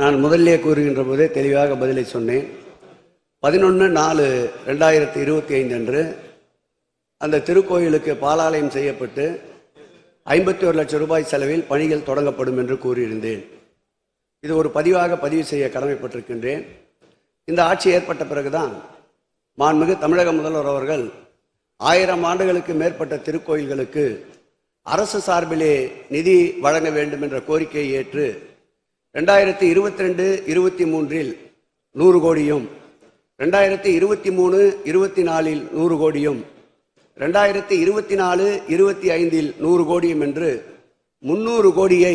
நான் முதல்லே கூறுகின்ற போதே தெளிவாக பதிலை சொன்னேன். பதினொன்று நாலு ரெண்டாயிரத்தி இருபத்தி ஐந்து அன்று அந்த திருக்கோயிலுக்கு பாலாலயம் செய்யப்பட்டு ஐம்பத்தி ஒரு லட்சம் ரூபாய் செலவில் பணிகள் தொடங்கப்படும் என்று கூறியிருந்தேன். இது ஒரு பதிவாக பதிவு செய்ய கடமைப்பட்டிருக்கின்றேன். இந்த ஆட்சி ஏற்பட்ட பிறகுதான் மாண்புமிகு தமிழக முதல்வர் அவர்கள் ஆயிரம் ஆண்டுகளுக்கு மேற்பட்ட திருக்கோயில்களுக்கு அரசு சார்பிலே நிதி வழங்க வேண்டும் என்ற கோரிக்கையை ஏற்று ரெண்டாயிரத்தி இருபத்தி ரெண்டு இருபத்தி மூன்றில் நூறு கோடியும் ரெண்டாயிரத்தி இருபத்தி மூணு இருபத்தி நாலில் நூறு கோடியும் ரெண்டாயிரத்தி இருபத்தி நாலு இருபத்தி ஐந்தில் நூறு கோடியும் என்று முன்னூறு கோடியை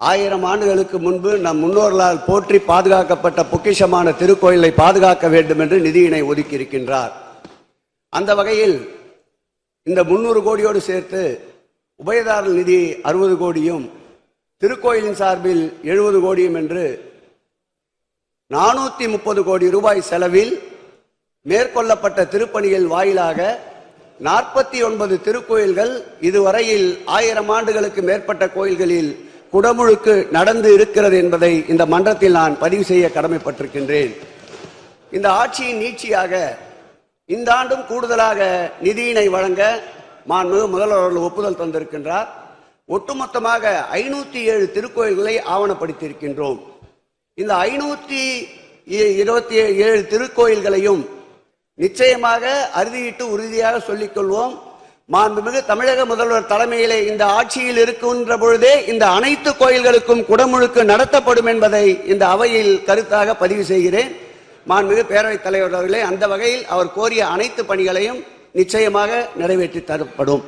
ஆயிரம் ஆண்டுகளுக்கு முன்பு நம் முன்னோர்களால் போற்றி பாதுகாக்கப்பட்ட பொக்கிஷமான திருக்கோயிலை பாதுகாக்க வேண்டும் என்று நிதியினை ஒதுக்கியிருக்கின்றார். அந்த வகையில் இந்த முன்னூறு கோடியோடு சேர்த்து உபயதாரர் நிதி அறுபது கோடியும் திருக்கோயிலின் சார்பில் எழுபது கோடியும் என்று நானூற்றி முப்பது கோடி ரூபாய் செலவில் மேற்கொள்ளப்பட்ட திருப்பணிகள் வாயிலாக நாற்பத்தி ஒன்பது திருக்கோயில்கள் இதுவரையில் ஆயிரம் ஆண்டுகளுக்கு மேற்பட்ட கோயில்களில் குடமுழுக்கு நடந்து இருக்கிறது என்பதை இந்த மன்றத்தில் நான் பதிவு செய்ய கடமைப்பட்டிருக்கின்றேன். இந்த ஆட்சியின் நீட்சியாக இந்த ஆண்டும் கூடுதலாக நிதியினை வழங்க மாண்புமிகு முதல்வர் அவர்கள் ஒப்புதல் தந்திருக்கின்றார். ஒட்டுமொத்தமாக ஐநூத்தி ஏழு திருக்கோயில்களை ஆவணப்படுத்தியிருக்கின்றோம். இந்த ஐநூத்தி இருபத்தி ஏழு திருக்கோயில்களையும் நிச்சயமாக அறுதியிட்டு உறுதியாக சொல்லிக்கொள்வோம். மாண்புமிகு தமிழக முதல்வர் தலைமையிலே இந்த ஆட்சியில் இருக்கின்ற பொழுதே இந்த அனைத்து கோயில்களுக்கும் குடமுழுக்கு நடத்தப்படும் என்பதை இந்த அவையில் கருத்தாக பதிவு செய்கிறேன். மாண்புமிகு பேரவைத் தலைவர் அவர்களே அந்த வகையில் அவர் கோரிய அனைத்து பணிகளையும் நிச்சயமாக நிறைவேற்றி தரப்படும்.